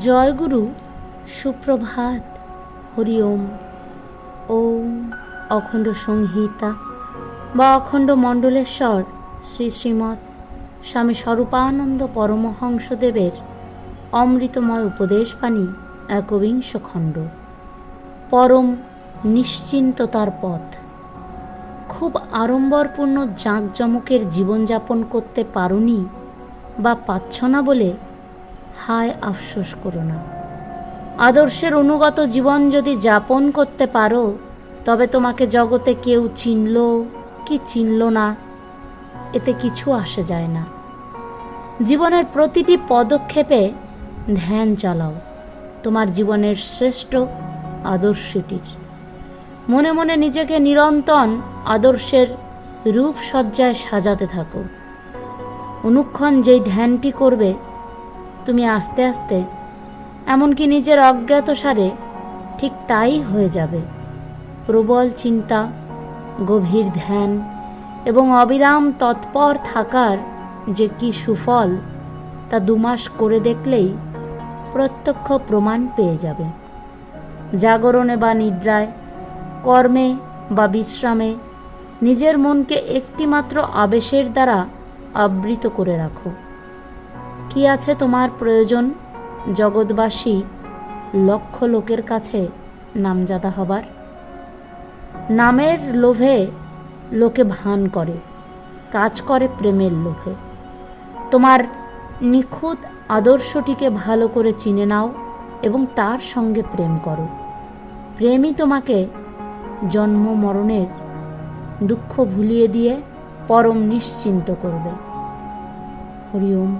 জয়গুরু, সুপ্রভাত, হরি ওম। ওম অখণ্ড সংহিতা বা অখণ্ড মণ্ডলেশ্বর শ্রী শ্রীমৎ স্বামী স্বরূপানন্দ পরমহংসদেবের অমৃতময় উপদেশ উপদেশবাণী, একবিংশ খণ্ড। পরম নিশ্চিন্ততার পথ। খুব আড়ম্বরপূর্ণ জাঁকজমকের জীবনযাপন করতে পারোনি বা পাচ্ছ না বলে হায় আফসোস করো না। আদর্শের অনুগত জীবন যদি যাপন করতে পারো, তবে তোমাকে জগতে কেউ চিনল কি চিনল না, এতে কিছু আসে যায় না। জীবনের প্রতিটি পদক্ষেপে ধ্যান চালাও, তোমার জীবনের শ্রেষ্ঠ আদর্শটির। মনে মনে নিজেকে নিরন্তন আদর্শের রূপসজ্জায় সাজাতে থাকো। অনুক্ষণ যেই ধ্যানটি করবে তুমি আস্তে আস্তে, এমনকি নিজের অজ্ঞাতসারে ঠিক তাই হয়ে যাবে। প্রবল চিন্তা, গভীর ধ্যান এবং অবিরাম তৎপর থাকার যে কি সুফল, তা দুমাস করে দেখলেই প্রত্যক্ষ প্রমাণ পেয়ে যাবে। জাগরণে বা নিদ্রায়, কর্মে বা বিশ্রামে নিজের মনকে একটিমাত্র আবেশের দ্বারা আবৃত করে রাখো। কি আছে তোমার প্রয়োজন, জগৎবাসী? লক্ষ লোকের কাছে নামজাদা হবার। নামের লোভে লোকে ভান করে, কাজ করে প্রেমের লোভে। তোমার নিখুঁত আদর্শটিকে ভালো করে চিনে নাও এবং তার সঙ্গে প্রেম করো। প্রেমই তোমাকে জন্ম মরণের দুঃখ ভুলিয়ে দিয়ে পরম নিশ্চিন্ত করবে। হরি ওম।